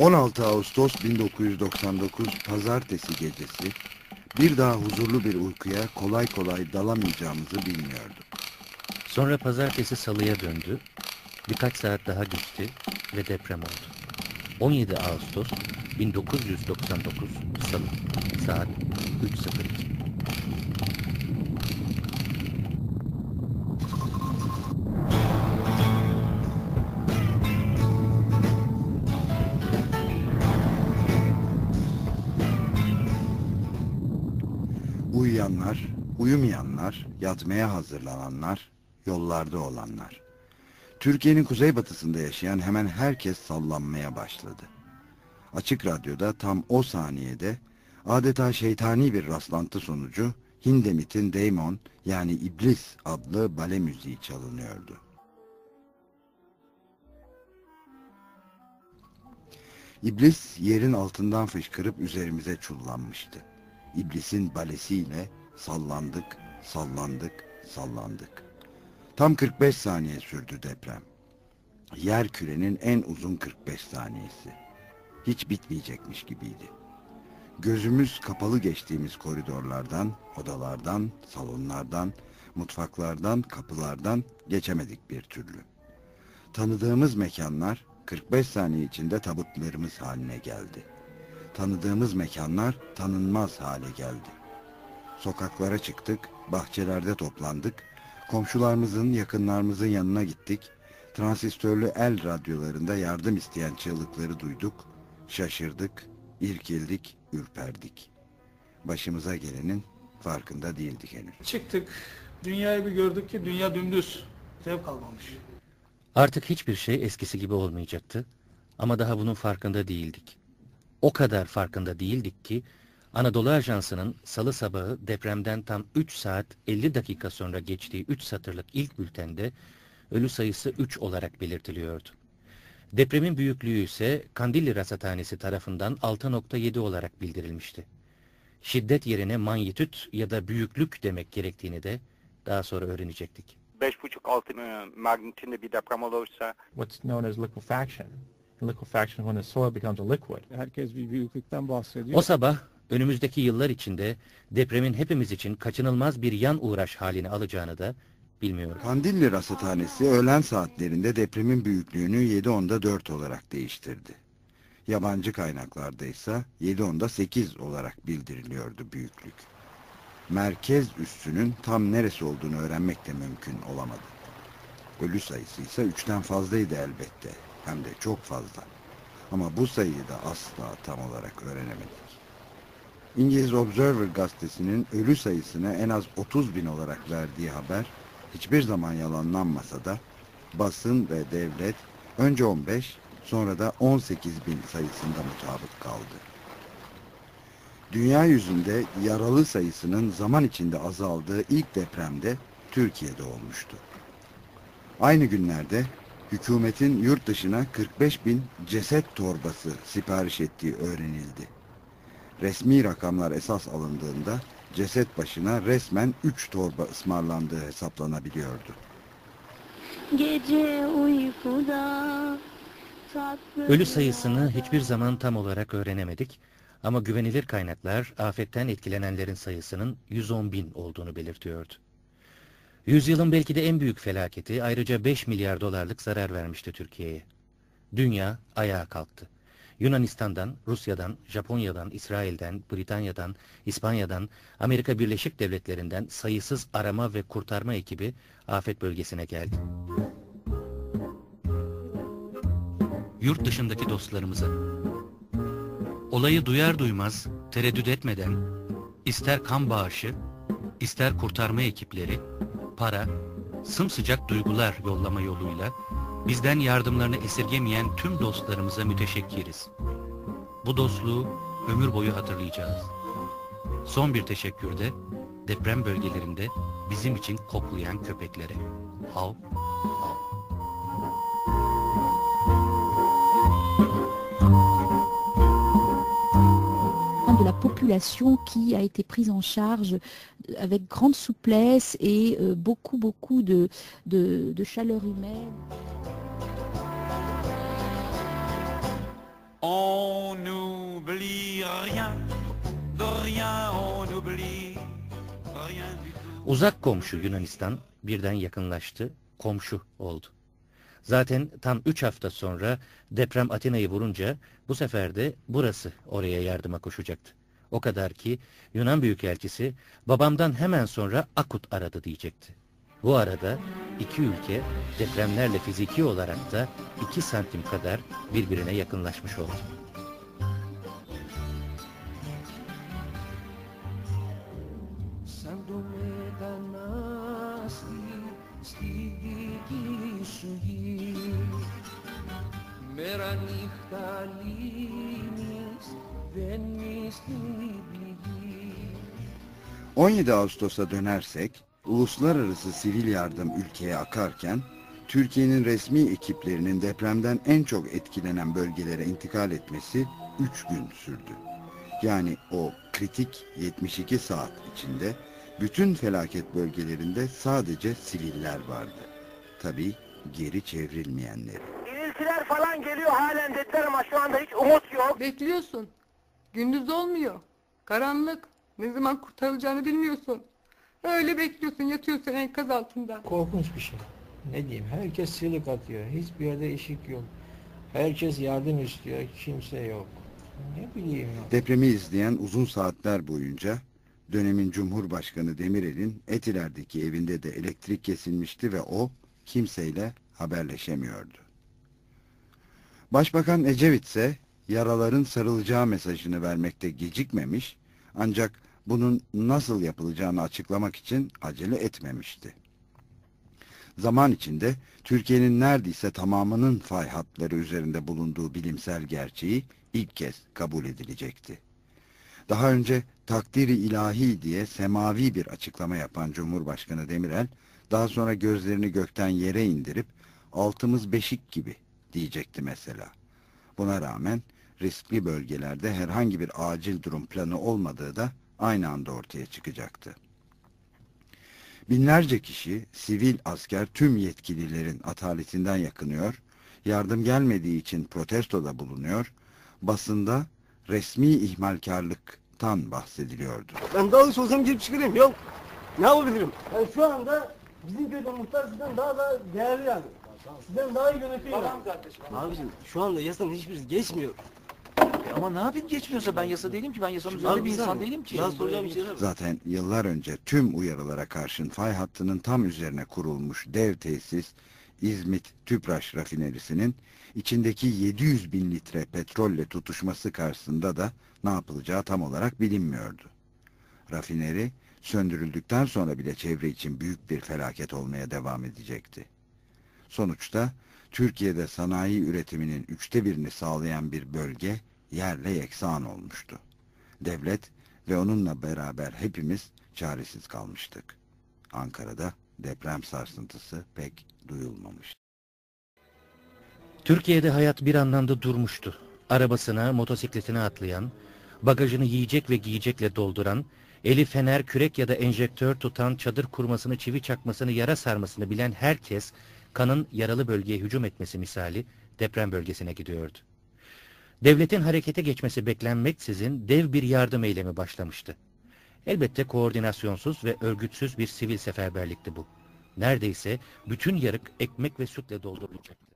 16 Ağustos 1999 Pazartesi gecesi bir daha huzurlu bir uykuya kolay kolay dalamayacağımızı bilmiyorduk. Sonra pazartesi salıya döndü. Birkaç saat daha geçti ve deprem oldu. 17 Ağustos 1999 Salı saat 3.02 Uyuyanlar, uyumayanlar, yatmaya hazırlananlar, yollarda olanlar. Türkiye'nin kuzeybatısında yaşayan hemen herkes sallanmaya başladı. Açık Radyo'da tam o saniyede adeta şeytani bir rastlantı sonucu Hindemit'in Daemon yani İblis adlı bale müziği çalınıyordu. İblis yerin altından fışkırıp üzerimize çullanmıştı. İblisin balesiyle sallandık, sallandık, sallandık. Tam 45 saniye sürdü deprem. Yer kürenin en uzun 45 saniyesi. Hiç bitmeyecekmiş gibiydi. Gözümüz kapalı geçtiğimiz koridorlardan, odalardan, salonlardan, mutfaklardan, kapılardan geçemedik bir türlü. Tanıdığımız mekanlar 45 saniye içinde tabutlarımız haline geldi. Tanıdığımız mekanlar tanınmaz hale geldi. Sokaklara çıktık, bahçelerde toplandık, komşularımızın, yakınlarımızın yanına gittik, transistörlü el radyolarında yardım isteyen çığlıkları duyduk, şaşırdık, irkildik, ürperdik. Başımıza gelenin farkında değildik henüz. Çıktık, dünyayı bir gördük ki dünya dümdüz. Dev kalmamış. Artık hiçbir şey eskisi gibi olmayacaktı ama daha bunun farkında değildik. O kadar farkında değildik ki Anadolu Ajansı'nın salı sabahı depremden tam 3 saat 50 dakika sonra geçtiği 3 satırlık ilk bültende ölü sayısı 3 olarak belirtiliyordu. Depremin büyüklüğü ise Kandilli Rasathanesi tarafından 6.7 olarak bildirilmişti. Şiddet yerine manyetüt ya da büyüklük demek gerektiğini de daha sonra öğrenecektik. 5.5-6 magnitüde bir deprem olursa what's known as liquefaction. Liquefaction when the soil becomes a liquid. Herkes bir büyüklükten bahsediyor. O sabah önümüzdeki yıllar içinde depremin hepimiz için kaçınılmaz bir yan uğraş halini alacağını da bilmiyoruz. Kandilli Rasathanesi öğlen saatlerinde depremin büyüklüğünü 7.10'da 4 olarak değiştirdi. Yabancı kaynaklarda ise 7.10'da 8 olarak bildiriliyordu büyüklük. Merkez üssünün tam neresi olduğunu öğrenmek de mümkün olamadı. Ölü sayısı ise 3'ten fazlaydı elbette. Hem de çok fazla. Ama bu sayıyı da asla tam olarak öğrenemedik. İngiliz Observer gazetesinin ölü sayısını en az 30 bin olarak verdiği haber hiçbir zaman yalanlanmasa da basın ve devlet önce 15 sonra da 18 bin sayısında mutabık kaldı. Dünya yüzünde yaralı sayısının zaman içinde azaldığı ilk depremde Türkiye'de olmuştu. Aynı günlerde hükümetin yurt dışına 45 bin ceset torbası sipariş ettiği öğrenildi. Resmi rakamlar esas alındığında ceset başına resmen 3 torba ısmarlandığı hesaplanabiliyordu. Gece uykuda tatlı Ölü sayısını hiçbir zaman tam olarak öğrenemedik ama güvenilir kaynaklar afetten etkilenenlerin sayısının 110 bin olduğunu belirtiyordu. Yüzyılın belki de en büyük felaketi ayrıca 5 milyar dolarlık zarar vermişti Türkiye'ye. Dünya ayağa kalktı. Yunanistan'dan, Rusya'dan, Japonya'dan, İsrail'den, Britanya'dan, İspanya'dan, Amerika Birleşik Devletleri'nden sayısız arama ve kurtarma ekibi afet bölgesine geldi. Yurt dışındaki dostlarımıza, olayı duyar duymaz, tereddüt etmeden, ister kan bağışı, ister kurtarma ekipleri, para, sımsıcak duygular yollama yoluyla bizden yardımlarını esirgemeyen tüm dostlarımıza müteşekkiriz. Bu dostluğu ömür boyu hatırlayacağız. Son bir teşekkür de deprem bölgelerinde bizim için koklayan köpeklere. Hav, population qui a été prise en charge avec grande souplesse et euh, beaucoup, beaucoup de, de, de chaleur humaine. On n'oublie rien, de rien on oublie, rien du tout. Uzak komşu Yunanistan birden yakınlaştı, komşu oldu. Zaten tam 3 hafta sonra deprem Atina'yı vurunca bu sefer de burası oraya yardıma koşacaktı. O kadar ki Yunan Büyükelçisi babamdan hemen sonra Akut aradı diyecekti. Bu arada iki ülke depremlerle fiziki olarak da 2 santim kadar birbirine yakınlaşmış oldu. Σαν το μετανάστη στη δική σου γη Μέρα νύχτα λύνεις, δεν στην πληγή 17 Ağustos'a dönersek, uluslararası sivil yardım ülkeye akarken, Türkiye'nin resmi ekiplerinin depremden en çok etkilenen bölgelere intikal etmesi 3 gün sürdü. Yani o kritik 72 saat içinde bütün felaket bölgelerinde sadece siviller vardı. Tabii geri çevrilmeyenleri. İniltiler falan geliyor halen dediler ama şu anda hiç umut yok. Bekliyorsun. Gündüz olmuyor. Karanlık. Ne zaman kurtarılacağını bilmiyorsun. Öyle bekliyorsun, yatıyorsun enkaz altında. Korkunç bir şey. Ne diyeyim herkes çığlık atıyor. Hiçbir yerde ışık yok. Herkes yardım istiyor. Kimse yok. Ne bileyim ya. Depremi izleyen uzun saatler boyunca dönemin Cumhurbaşkanı Demirel'in Etiler'deki evinde de elektrik kesilmişti ve o kimseyle haberleşemiyordu. Başbakan Ecevit ise yaraların sarılacağı mesajını vermekte gecikmemiş ancak bunun nasıl yapılacağını açıklamak için acele etmemişti. Zaman içinde Türkiye'nin neredeyse tamamının fay hatları üzerinde bulunduğu bilimsel gerçeği ilk kez kabul edilecekti. Daha önce takdiri ilahi diye semavi bir açıklama yapan Cumhurbaşkanı Demirel, daha sonra gözlerini gökten yere indirip altımız beşik gibi diyecekti mesela. Buna rağmen riskli bölgelerde herhangi bir acil durum planı olmadığı da aynı anda ortaya çıkacaktı. Binlerce kişi, sivil asker tüm yetkililerin ataletinden yakınıyor, yardım gelmediği için protestoda bulunuyor, basında resmi ihmalkarlıktan bahsediliyordu. Ben dalış olsam girip çıkarayım yok. Ne yapabilirim? Yani şu anda bizim köyde muhtar sizden daha da değerli yani. Sizden daha iyi yönetiyor. Tamam kardeşim. Abicim şu anda yasanın hiçbirisi geçmiyor. Ama ne yapayım geçmiyorsa ben yasa değilim ki ben yasanın üzerinde bir insan değilim ki. Daha soracağım bir şey. Zaten yıllar önce tüm uyarılara karşın fay hattının tam üzerine kurulmuş dev tesis İzmit Tüpraş rafinerisinin içindeki 700 bin litre petrolle tutuşması karşısında da ne yapılacağı tam olarak bilinmiyordu. Rafineri söndürüldükten sonra bile çevre için büyük bir felaket olmaya devam edecekti. Sonuçta Türkiye'de sanayi üretiminin üçte birini sağlayan bir bölge yerle yeksan olmuştu. Devlet ve onunla beraber hepimiz çaresiz kalmıştık. Ankara'da deprem sarsıntısı pek duyulmamıştı. Türkiye'de hayat bir anlamda durmuştu. Arabasına, motosikletine atlayan, bagajını yiyecek ve giyecekle dolduran, eli fener, kürek ya da enjektör tutan, çadır kurmasını, çivi çakmasını, yara sarmasını bilen herkes, kanın yaralı bölgeye hücum etmesi misali deprem bölgesine gidiyordu. Devletin harekete geçmesi beklenmeksizin dev bir yardım eylemi başlamıştı. Elbette koordinasyonsuz ve örgütsüz bir sivil seferberlikti bu. Neredeyse bütün yarık ekmek ve sütle doldurulacaktı.